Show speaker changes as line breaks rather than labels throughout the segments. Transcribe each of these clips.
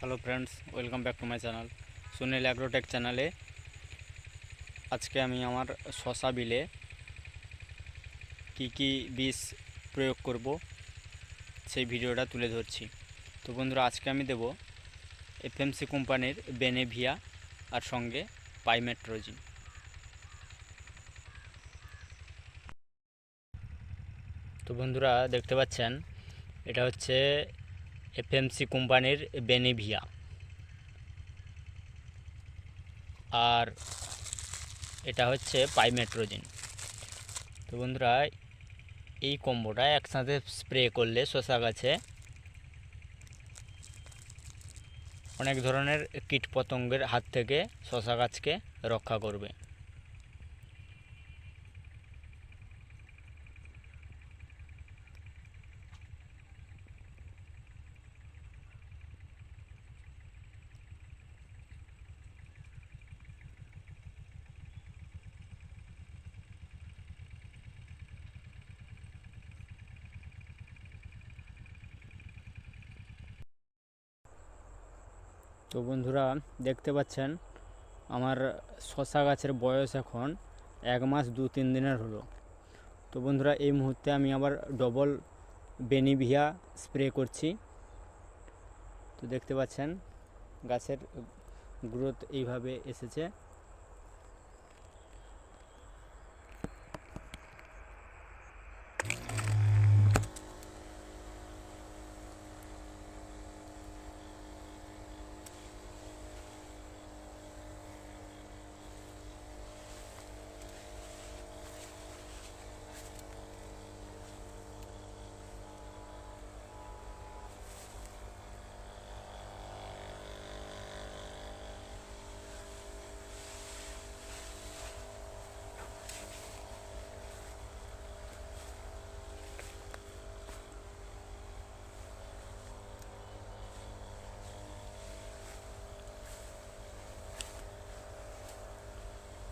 Hello friends, welcome back to my channel. Sunil agrotech চ্যানেলে আজকে আমি আমার শশা বিলে কি কি বীজ প্রয়োগ করব সেই ভিডিওটা তুলে ধরছি। তো বন্ধুরা, আজকে আমি দেব এফএমসি কোম্পানির বেনেভিয়া আর সঙ্গে পাইমেট্রোজিন তো বন্ধুরা, দেখতে পাচ্ছেন, এটা হচ্ছে এফএমসি কোম্পানির বেনিভিয়া আর এটা হচ্ছে পাইমেট্রোজিন তো বন্ধুরা, এই কম্বোটা একসাথে স্প্রে করলে শসা গাছে অনেক ধরনের কীট পতঙ্গের হাত থেকে শসা গাছকে রক্ষা করবে। তো বন্ধুরা, দেখতে পাচ্ছেন, আমার শশা গাছের বয়স এখন এক মাস দু তিন দিনের হলো। তো বন্ধুরা, এই মুহূর্তে আমি আবার ডবল বেনিভিয়া স্প্রে করছি। তো দেখতে পাচ্ছেন, গাছের গ্রোথ এইভাবে এসেছে।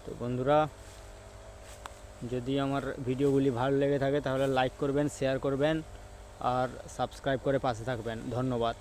তো বন্ধুরা, যদি আমার ভিডিওগুলি ভালো লেগে থাকে তাহলে লাইক করবেন, শেয়ার করবেন আর সাবস্ক্রাইব করে পাশে থাকবেন। ধন্যবাদ।